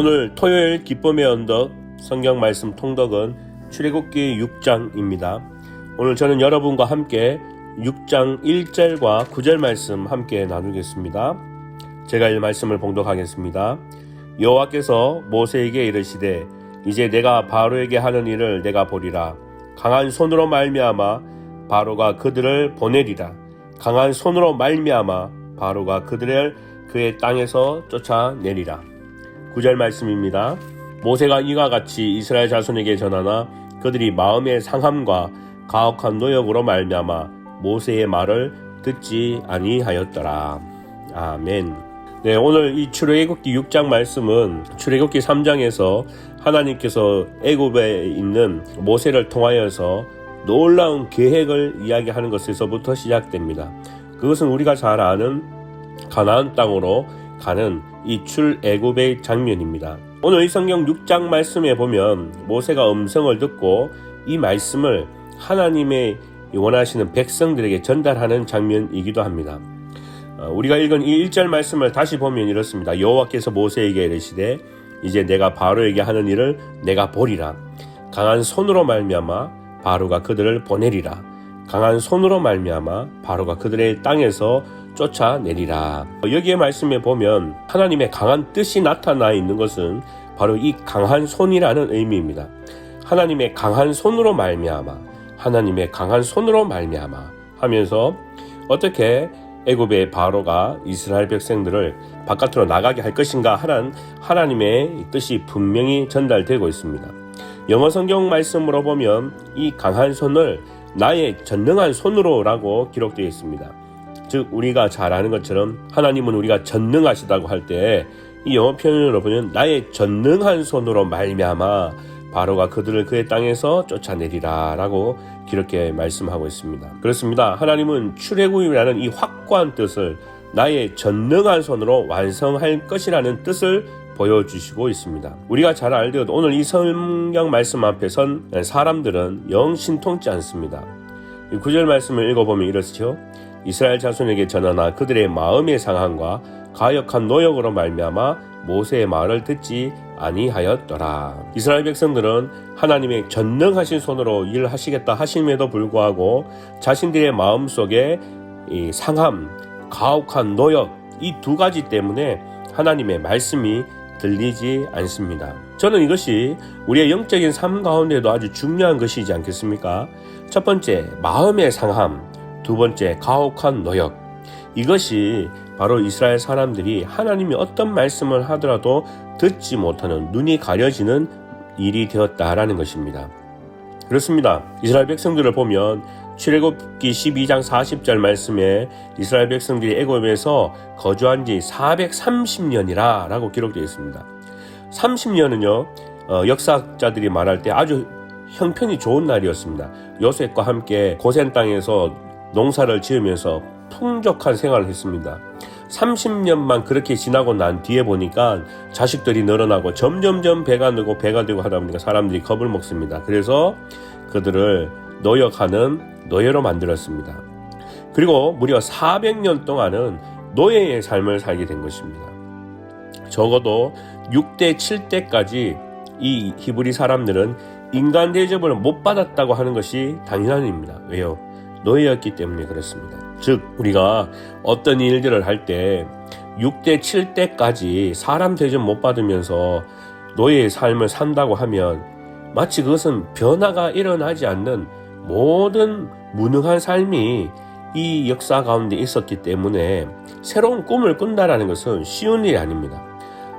오늘 토요일 기쁨의 언덕 성경 말씀 통독은 출애굽기 6장입니다. 오늘 저는 여러분과 함께 6장 1절과 9절 말씀 함께 나누겠습니다. 제가 이 말씀을 봉독하겠습니다. 여호와께서 모세에게 이르시되 이제 내가 바로에게 하는 일을 내가 보리라 강한 손으로 말미암아 바로가 그들을 보내리라 강한 손으로 말미암아 바로가 그들을 그의 땅에서 쫓아내리라 9절 말씀입니다. 모세가 이와 같이 이스라엘 자손에게 전하나 그들이 마음의 상함과 가혹한 노역으로 말미암아 모세의 말을 듣지 아니하였더라. 아멘. 네, 오늘 이 출애굽기 6장 말씀은 출애굽기 3장에서 하나님께서 애굽에 있는 모세를 통하여서 놀라운 계획을 이야기하는 것에서부터 시작됩니다. 그것은 우리가 잘 아는 가나안 땅으로 가는 이 출애굽의 장면입니다. 오늘 이 성경 6장 말씀에 보면 모세가 음성을 듣고 이 말씀을 하나님의 원하시는 백성들에게 전달하는 장면이기도 합니다. 어, 우리가 읽은 이 1절 말씀을 다시 보면 이렇습니다. 여호와께서 모세에게 이르시되 이제 내가 바로에게 하는 일을 내가 보리라. 강한 손으로 말미암아 바로가 그들을 보내리라. 강한 손으로 말미암아 바로가 그들의 땅에서 쫓아내리라. 여기에 말씀에 보면 하나님의 강한 뜻이 나타나 있는 것은 바로 이 강한 손이라는 의미입니다. 하나님의 강한 손으로 말미암아 하나님의 강한 손으로 말미암아 하면서 어떻게 애굽의 바로가 이스라엘 백성들을 바깥으로 나가게 할 것인가 하는 하나님의 뜻이 분명히 전달되고 있습니다. 영어 성경 말씀으로 보면 이 강한 손을 나의 전능한 손으로라고 기록되어 있습니다. 즉 우리가 잘 아는 것처럼 하나님은 우리가 전능하시다고 할 때 이 영어 표현으로 보면 나의 전능한 손으로 말미암아 바로가 그들을 그의 땅에서 쫓아내리라라고 그렇게 말씀하고 있습니다. 그렇습니다. 하나님은 출애굽이라는 이 확고한 뜻을 나의 전능한 손으로 완성할 것이라는 뜻을 보여주시고 있습니다. 우리가 잘 알듯 오늘 이 성경 말씀 앞에 선 사람들은 영 신통치 않습니다. 이 구절 말씀을 읽어보면 이렇죠. 이스라엘 자손에게 전하나 그들의 마음의 상함과 가역한 노역으로 말미암아 모세의 말을 듣지 아니하였더라. 이스라엘 백성들은 하나님의 전능하신 손으로 일하시겠다 하심에도 불구하고 자신들의 마음 속에 이 상함, 가혹한 노역 이 두 가지 때문에 하나님의 말씀이 들리지 않습니다. 저는 이것이 우리의 영적인 삶 가운데도 아주 중요한 것이지 않겠습니까? 첫 번째, 마음의 상함. 두 번째, 가혹한 노역. 이것이 바로 이스라엘 사람들이 하나님이 어떤 말씀을 하더라도 듣지 못하는 눈이 가려지는 일이 되었다라는 것입니다. 그렇습니다. 이스라엘 백성들을 보면 출애굽기 12장 40절 말씀에 이스라엘 백성들이 애굽에서 거주한 지 430년이라 라고 기록되어 있습니다. 30년은요 어, 역사자들이 말할 때 아주 형편이 좋은 날이었습니다. 요셉과 함께 고센 땅에서 농사를 지으면서 풍족한 생활을 했습니다. 30년만 그렇게 지나고 난 뒤에 보니까 자식들이 늘어나고 점점점 배가 늘고 배가 되고 하다 보니까 사람들이 겁을 먹습니다. 그래서 그들을 노역하는 노예로 만들었습니다. 그리고 무려 400년 동안은 노예의 삶을 살게 된 것입니다. 적어도 6대, 7대까지 이 히브리 사람들은 인간 대접을 못 받았다고 하는 것이 당연한 일입니다. 왜요? 노예였기 때문에 그렇습니다. 즉, 우리가 어떤 일들을 할 때 6대, 7대까지 사람 대접 못 받으면서 노예의 삶을 산다고 하면 마치 그것은 변화가 일어나지 않는 모든 무능한 삶이 이 역사 가운데 있었기 때문에 새로운 꿈을 꾼다라는 것은 쉬운 일이 아닙니다.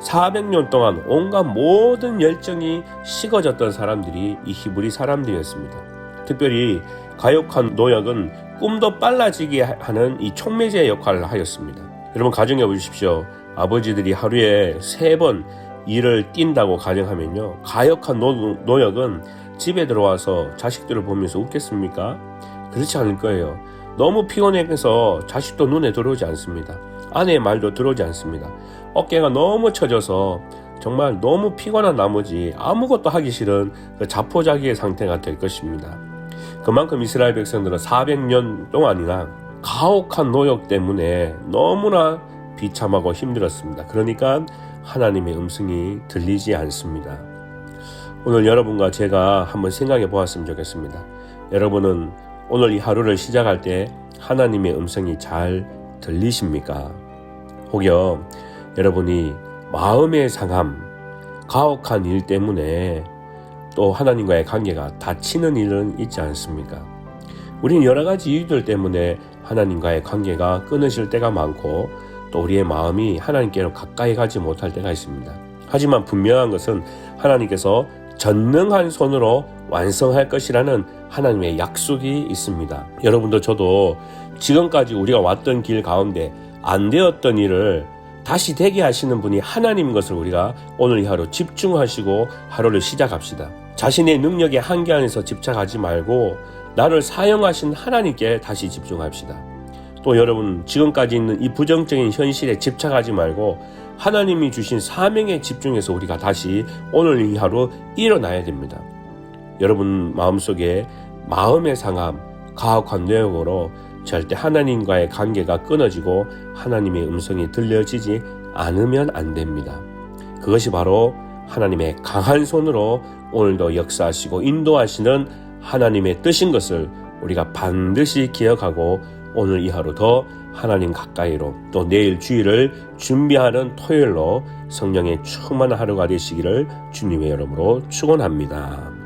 400년 동안 온갖 모든 열정이 식어졌던 사람들이 이 히브리 사람들이었습니다. 특별히 가욕한 노역은 꿈도 빨라지게 하는 이 촉매제 역할을 하였습니다. 여러분 가정해 보십시오. 아버지들이 하루에 세 번 일을 뛴다고 가정하면요. 가역한 노, 노역은 집에 들어와서 자식들을 보면서 웃겠습니까? 그렇지 않을 거예요. 너무 피곤해서 자식도 눈에 들어오지 않습니다. 아내의 말도 들어오지 않습니다. 어깨가 너무 처져서 정말 너무 피곤한 나머지 아무것도 하기 싫은 그 자포자기의 상태가 될 것입니다. 그만큼 이스라엘 백성들은 400년 동안이나 가혹한 노역 때문에 너무나 비참하고 힘들었습니다. 그러니까 하나님의 음성이 들리지 않습니다. 오늘 여러분과 제가 한번 생각해 보았으면 좋겠습니다. 여러분은 오늘 이 하루를 시작할 때 하나님의 음성이 잘 들리십니까? 혹여 여러분이 마음의 상함, 가혹한 일 때문에 또 하나님과의 관계가 다치는 일은 있지 않습니까? 우리는 여러 가지 이유들 때문에 하나님과의 관계가 끊어질 때가 많고 또 우리의 마음이 하나님께로 가까이 가지 못할 때가 있습니다. 하지만 분명한 것은 하나님께서 전능한 손으로 완성할 것이라는 하나님의 약속이 있습니다. 여러분도 저도 지금까지 우리가 왔던 길 가운데 안 되었던 일을 다시 되게 하시는 분이 하나님인 것을 우리가 오늘 이 하루 집중하시고 하루를 시작합시다. 자신의 능력의 한계 안에서 집착하지 말고 나를 사용하신 하나님께 다시 집중합시다. 또 여러분 지금까지 있는 이 부정적인 현실에 집착하지 말고 하나님이 주신 사명에 집중해서 우리가 다시 오늘 이 하루 일어나야 됩니다. 여러분 마음속에 마음의 상함, 가혹한 내용으로 절대 하나님과의 관계가 끊어지고 하나님의 음성이 들려지지 않으면 안 됩니다. 그것이 바로 하나님의 강한 손으로 오늘도 역사하시고 인도하시는 하나님의 뜻인 것을 우리가 반드시 기억하고 오늘 이 하루 더 하나님 가까이로 또 내일 주일을 준비하는 토요일로 성령의 충만한 하루가 되시기를 주님의 이름으로 축원합니다.